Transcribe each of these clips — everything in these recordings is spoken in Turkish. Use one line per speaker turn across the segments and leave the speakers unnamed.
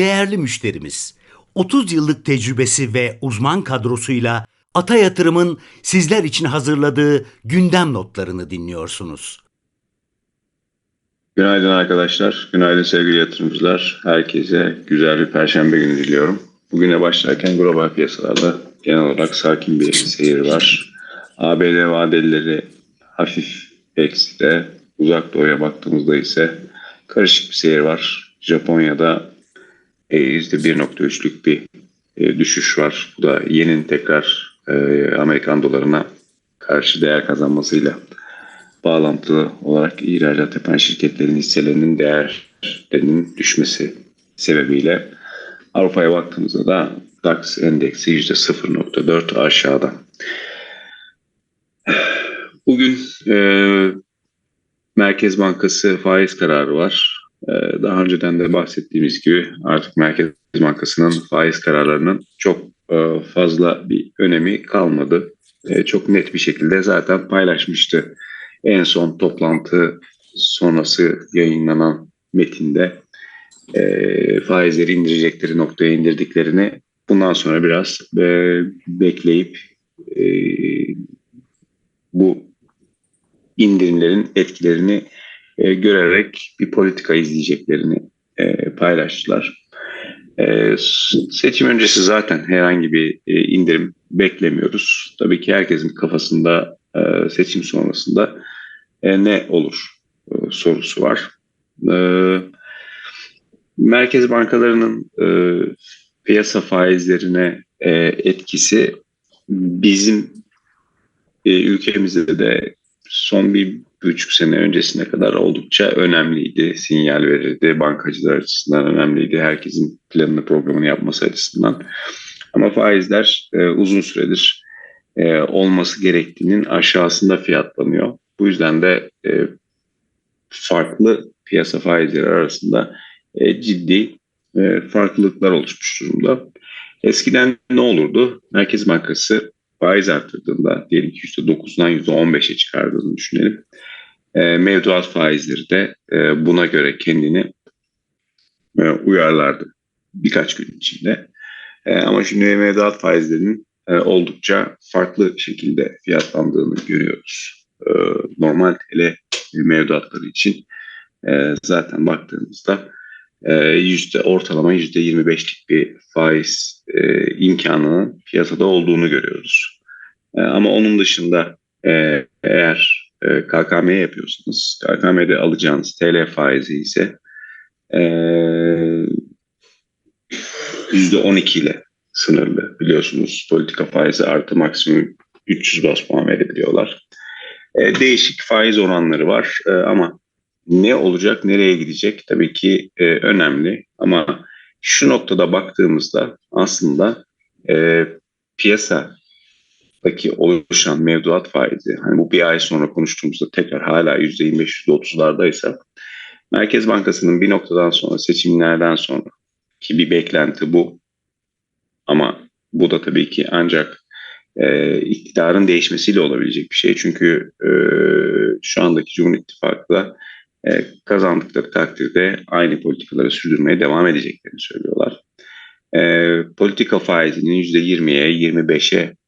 değerli müşterimiz. 30 yıllık tecrübesi ve uzman kadrosuyla Ata Yatırım'ın sizler için hazırladığı gündem notlarını dinliyorsunuz.
Günaydın arkadaşlar, günaydın sevgili yatırımcılar. Herkese güzel bir perşembe günü diliyorum. Bugüne başlarken global piyasalarda genel olarak sakin bir seyir var. ABD vadelileri hafif ekside, uzak doğuya baktığımızda ise karışık bir seyir var. Japonya'da %1.3'lük bir e, düşüş var. Bu da yenin tekrar e, Amerikan dolarına karşı değer kazanmasıyla bağlantılı olarak ihracat yapan şirketlerin hisselerinin değerlerinin düşmesi sebebiyle Avrupa'ya baktığımızda da DAX endeksi %0.4 aşağıda. Bugün e, Merkez Bankası faiz kararı var. E, daha önceden de bahsettiğimiz gibi artık Merkez Bankası'nın faiz kararlarının çok e, fazla bir önemi kalmadı. Çok net bir şekilde zaten paylaşmıştı. En son toplantı sonrası yayınlanan metinde e, faizleri indirecekleri noktaya indirdiklerini bundan sonra biraz e, bekleyip bu indirimlerin etkilerini e, görerek bir politika izleyeceklerini e, paylaştılar. E, seçim öncesi zaten herhangi bir e, indirim beklemiyoruz. Tabii ki herkesin kafasında e, seçim sonrasında e, ne olur e, sorusu var. E, merkez bankalarının e, piyasa faizlerine e, etkisi bizim e, ülkemizde de son bir buçuk sene öncesine kadar oldukça önemliydi. Sinyal verirdi. Bankacılar açısından önemliydi. Herkesin planını programını yapması açısından. Ama faizler e, uzun süredir e, olması gerektiğinin aşağısında fiyatlanıyor. Bu yüzden de e, farklı piyasa faizleri arasında e, ciddi e, farklılıklar oluşmuş durumda. Eskiden ne olurdu? Merkez Bankası faiz arttırdığında diyelim ki %9'dan %15'e çıkardığını düşünelim. E, mevduat faizleri de e, buna göre kendini e, uyarlardı birkaç gün içinde. Ama şimdi mevduat faizlerinin oldukça farklı şekilde fiyatlandığını görüyoruz. Normal TL mevduatları için zaten baktığımızda yüzde ortalama yüzde 25'lik bir faiz e, imkanının piyasada olduğunu görüyoruz. Ama onun dışında eğer e, KKM yapıyorsanız, KKM'de alacağınız TL faizi ise e, yüzde 12 ile sınırlı biliyorsunuz. Politika faizi artı maksimum 300 bas puan verebiliyorlar. E, değişik faiz oranları var e, ama ne olacak, nereye gidecek tabii ki e, önemli. Ama şu noktada baktığımızda aslında e, piyasadaki oluşan mevduat faizi, hani bu bir ay sonra konuştuğumuzda tekrar hala %25, %30'lardaysa Merkez Bankası'nın bir noktadan sonra seçimlerden sonra ki bir beklenti bu ama bu da tabii ki ancak e, iktidarın değişmesiyle olabilecek bir şey. Çünkü e, şu andaki Cumhur İttifakı da e, kazandıkları takdirde aynı politikaları sürdürmeye devam edeceklerini söylüyorlar. E, politika faizinin %20'ye, 25'e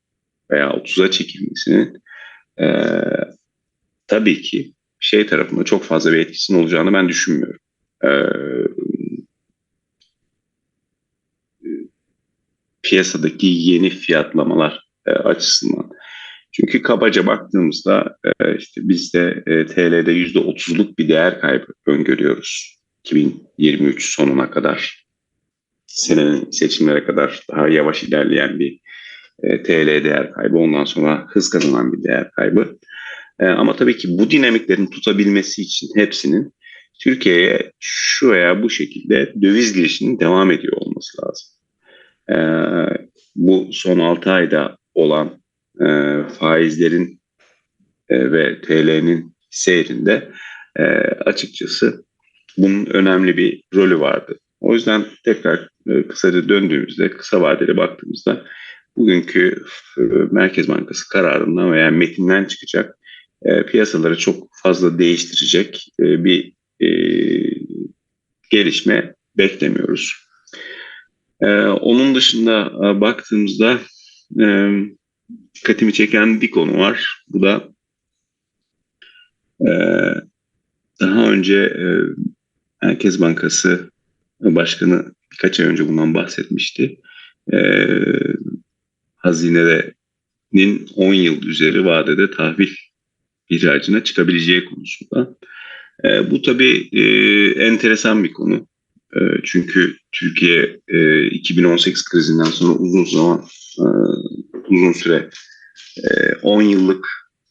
veya 30'a çekilmesinin e, tabii ki şey tarafında çok fazla bir etkisinin olacağını ben düşünmüyorum. E, piyasadaki yeni fiyatlamalar e, açısından. Çünkü kabaca baktığımızda e, işte biz de e, TL'de %30'luk bir değer kaybı öngörüyoruz. 2023 sonuna kadar senenin seçimlere kadar daha yavaş ilerleyen bir e, TL değer kaybı ondan sonra hız kazanan bir değer kaybı. E, ama tabii ki bu dinamiklerin tutabilmesi için hepsinin Türkiye'ye şu veya bu şekilde döviz girişinin devam ediyor olması lazım. E, bu son 6 ayda olan faizlerin ve TL'nin seyrinde açıkçası bunun önemli bir rolü vardı. O yüzden tekrar kısaca döndüğümüzde, kısa vadeli baktığımızda bugünkü e, Merkez Bankası kararından veya metinden çıkacak e, piyasaları çok fazla değiştirecek e, bir e, gelişme beklemiyoruz. Onun dışında baktığımızda dikkatimi çeken bir konu var. Bu da daha önce Merkez Bankası Başkanı birkaç ay önce bundan bahsetmişti. Hazinenin 10 yıl üzeri vadede tahvil ihracına çıkabileceği konusunda. E, bu tabii e, enteresan bir konu. E, çünkü Türkiye e, 2018 krizinden sonra uzun zaman, e, uzun süre e, 10 yıllık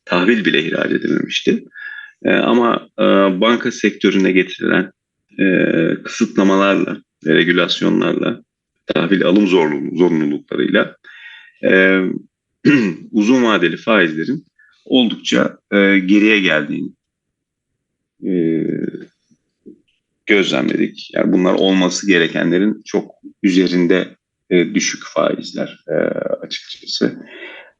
tahvil bile ihraç edememişti. E, ama e, banka sektörüne getirilen e, kısıtlamalarla regülasyonlarla, tahvil alım zorunluluk, zorunluluklarıyla e, uzun vadeli faizlerin oldukça e, geriye geldiğini e, gözlemledik. Yani bunlar olması gerekenlerin çok üzerinde e, düşük faizler e, açıkçası.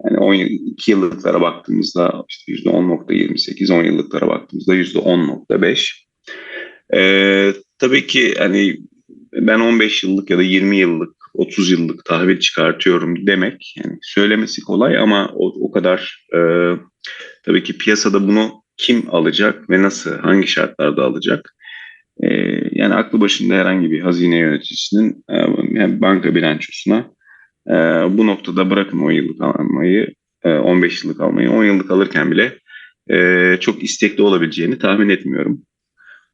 Yani 10 2 yıllıklara baktığımızda işte %10.28, 10 yıllıklara baktığımızda %10.5. E, tabii ki hani ben 15 yıllık ya da 20 yıllık, 30 yıllık tahvil çıkartıyorum demek yani söylemesi kolay ama o, o kadar e, tabii ki piyasada bunu kim alacak ve nasıl, hangi şartlarda alacak? E, yani aklı başında herhangi bir hazine yöneticisinin e, yani banka bilançosuna e, bu noktada bırakın 10 yıllık almayı, e, 15 yıllık almayı, 10 yıllık alırken bile e, çok istekli olabileceğini tahmin etmiyorum.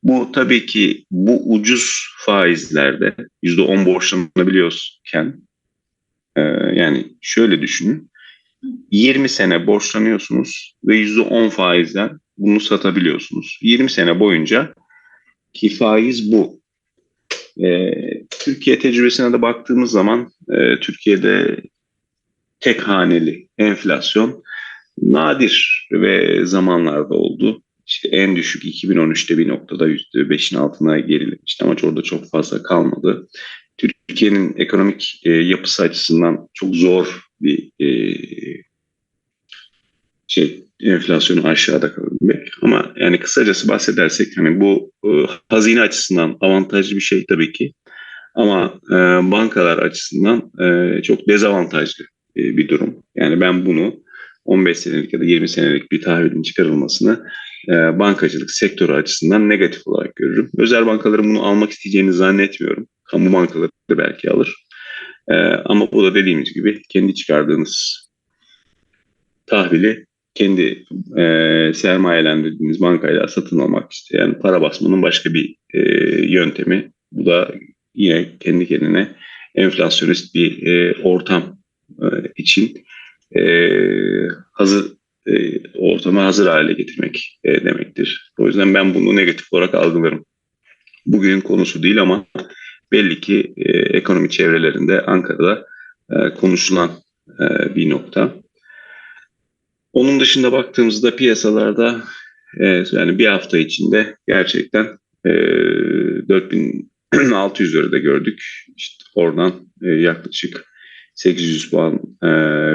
Bu tabii ki bu ucuz faizlerde %10 borçlanabiliyorken e, yani şöyle düşünün 20 sene borçlanıyorsunuz ve %10 faizden bunu satabiliyorsunuz. 20 sene boyunca ki faiz bu. E, Türkiye tecrübesine de baktığımız zaman e, Türkiye'de tek haneli enflasyon nadir ve zamanlarda oldu. İşte en düşük 2013'te bir noktada %5'in altına gerilemişti ama orada çok fazla kalmadı. Türkiye'nin ekonomik e, yapısı açısından çok zor bir e, şey enflasyonu aşağıda kalabilmek. Ama yani kısacası bahsedersek hani bu e, hazine açısından avantajlı bir şey tabii ki. Ama e, bankalar açısından e, çok dezavantajlı e, bir durum. Yani ben bunu 15 senelik ya da 20 senelik bir tahvilin çıkarılmasını e, bankacılık sektörü açısından negatif olarak görürüm. Özel bankaların bunu almak isteyeceğini zannetmiyorum. Kamu bankaları da belki alır. E, ama bu da dediğimiz gibi kendi çıkardığınız tahvili kendi e, sermayelendirdiğiniz bankayla satın almak isteyen para basmanın başka bir e, yöntemi. Bu da yine kendi kendine enflasyonist bir e, ortam e, için e, hazır e, ortamı hazır hale getirmek e, demektir. O yüzden ben bunu negatif olarak algılarım. Bugünün konusu değil ama belli ki e, ekonomi çevrelerinde Ankara'da konuşulan bir nokta. Onun dışında baktığımızda piyasalarda yani bir hafta içinde gerçekten e, 4600 lirada gördük. İşte oradan yaklaşık 800 puan e,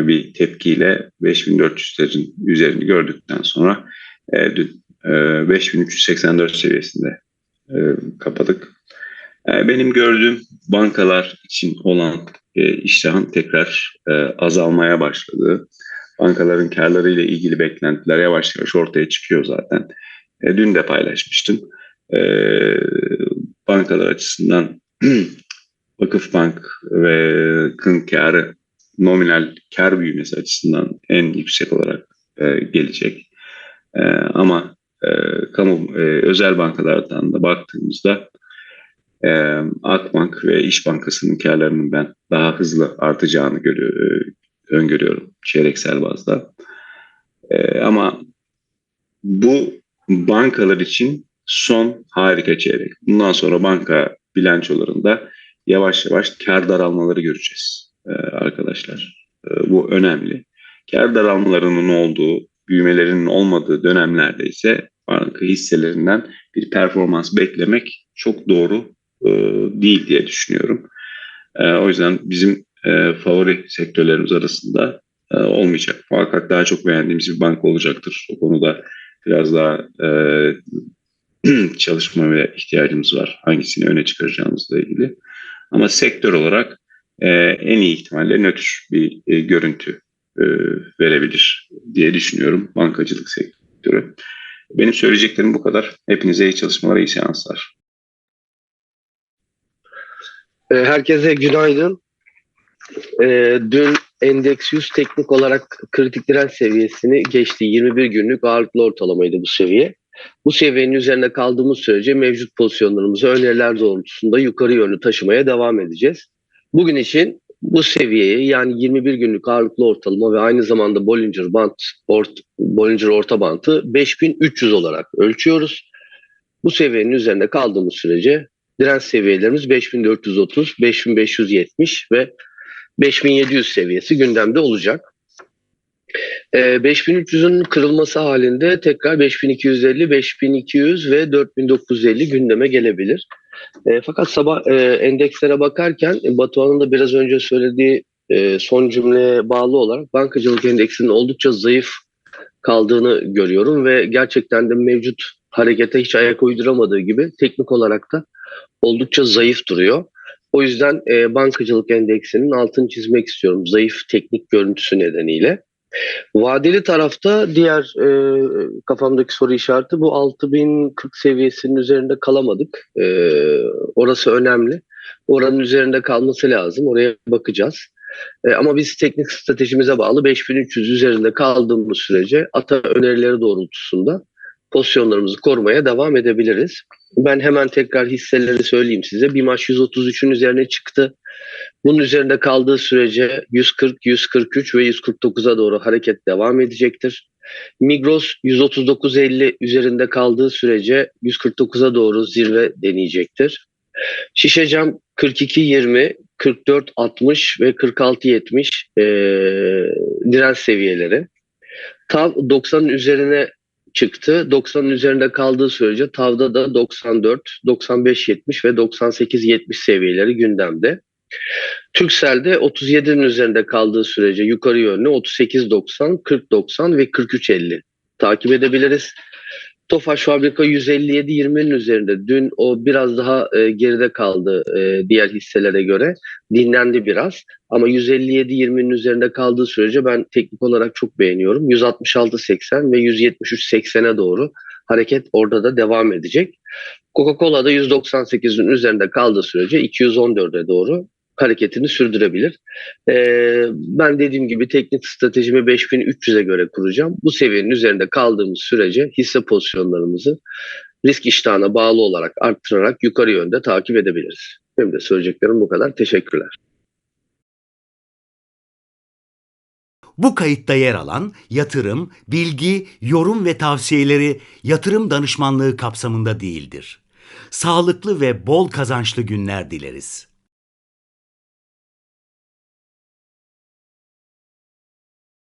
bir tepkiyle 5400'lerin üzerini gördükten sonra e, dün e, 5384 seviyesinde e, kapadık. E, benim gördüğüm bankalar için olan e, iştahın tekrar e, azalmaya başladığı, bankaların karları ile ilgili beklentiler yavaş yavaş ortaya çıkıyor zaten. E, dün de paylaşmıştım. E, bankalar açısından Vakıfbank ve Kın karı nominal kar büyümesi açısından en yüksek olarak e, gelecek. E, ama e, kamu e, özel bankalardan da baktığımızda e, Akbank ve İş Bankası'nın karlarının ben daha hızlı artacağını görüyor, e, öngörüyorum çeyreksel bazda. E, ama bu bankalar için son harika çeyrek. Bundan sonra banka bilançolarında yavaş yavaş kar daralmaları göreceğiz e, arkadaşlar. E, bu önemli. Kar daralmalarının olduğu, büyümelerinin olmadığı dönemlerde ise banka hisselerinden bir performans beklemek çok doğru e, değil diye düşünüyorum. O yüzden bizim favori sektörlerimiz arasında olmayacak. Muhakkak daha çok beğendiğimiz bir banka olacaktır. O konuda biraz daha e, çalışma ve ihtiyacımız var. Hangisini öne çıkaracağımızla ilgili. Ama sektör olarak e, en iyi ihtimalle nötr bir e, görüntü e, verebilir diye düşünüyorum bankacılık sektörü. Benim söyleyeceklerim bu kadar. Hepinize iyi çalışmalar, iyi seanslar.
Herkese günaydın. Dün endeks 100 teknik olarak kritik direnç seviyesini geçti. 21 günlük ağırlıklı ortalamaydı bu seviye. Bu seviyenin üzerinde kaldığımız sürece mevcut pozisyonlarımızı öneriler doğrultusunda yukarı yönlü taşımaya devam edeceğiz. Bugün için bu seviyeyi yani 21 günlük ağırlıklı ortalama ve aynı zamanda Bollinger Band, ort, Bollinger orta bantı 5300 olarak ölçüyoruz. Bu seviyenin üzerinde kaldığımız sürece direnç seviyelerimiz 5430, 5570 ve 5700 seviyesi gündemde olacak. Ee, 5300'ün kırılması halinde tekrar 5250, 5200 ve 4950 gündeme gelebilir. Ee, fakat sabah e, endekslere bakarken e, Batuhan'ın da biraz önce söylediği e, son cümleye bağlı olarak bankacılık endeksinin oldukça zayıf kaldığını görüyorum ve gerçekten de mevcut harekete hiç ayak uyduramadığı gibi teknik olarak da oldukça zayıf duruyor. O yüzden e, bankacılık endeksinin altını çizmek istiyorum zayıf teknik görüntüsü nedeniyle. Vadeli tarafta diğer e, kafamdaki soru işareti bu 6040 seviyesinin üzerinde kalamadık. E, orası önemli. Oranın üzerinde kalması lazım. Oraya bakacağız. E, ama biz teknik stratejimize bağlı 5300 üzerinde kaldığımız sürece ata önerileri doğrultusunda pozisyonlarımızı korumaya devam edebiliriz. Ben hemen tekrar hisseleri söyleyeyim size. BİMAŞ 133'ün üzerine çıktı. Bunun üzerinde kaldığı sürece 140, 143 ve 149'a doğru hareket devam edecektir. Migros 139.50 üzerinde kaldığı sürece 149'a doğru zirve deneyecektir. Şişecam 42.20, 44.60 ve 46.70 e, direnç seviyeleri. Tav 90'ın üzerine çıktı. 90'ın üzerinde kaldığı sürece TAV'da da 94, 95-70 ve 98-70 seviyeleri gündemde. Türksel'de 37'nin üzerinde kaldığı sürece yukarı yönlü 38-90, 40-90 ve 43-50 takip edebiliriz. Tofaş Fabrika 157-20'nin üzerinde. Dün o biraz daha e, geride kaldı e, diğer hisselere göre. Dinlendi biraz. Ama 157-20'nin üzerinde kaldığı sürece ben teknik olarak çok beğeniyorum. 166-80 ve 173-80'e doğru hareket orada da devam edecek. Coca-Cola'da 198'in üzerinde kaldığı sürece 214'e doğru hareketini sürdürebilir. Ee, ben dediğim gibi teknik stratejimi 5300'e göre kuracağım. Bu seviyenin üzerinde kaldığımız sürece hisse pozisyonlarımızı risk iştahına bağlı olarak arttırarak yukarı yönde takip edebiliriz. Benim de söyleyeceklerim bu kadar. Teşekkürler.
Bu kayıtta yer alan yatırım, bilgi, yorum ve tavsiyeleri yatırım danışmanlığı kapsamında değildir. Sağlıklı ve bol kazançlı günler dileriz.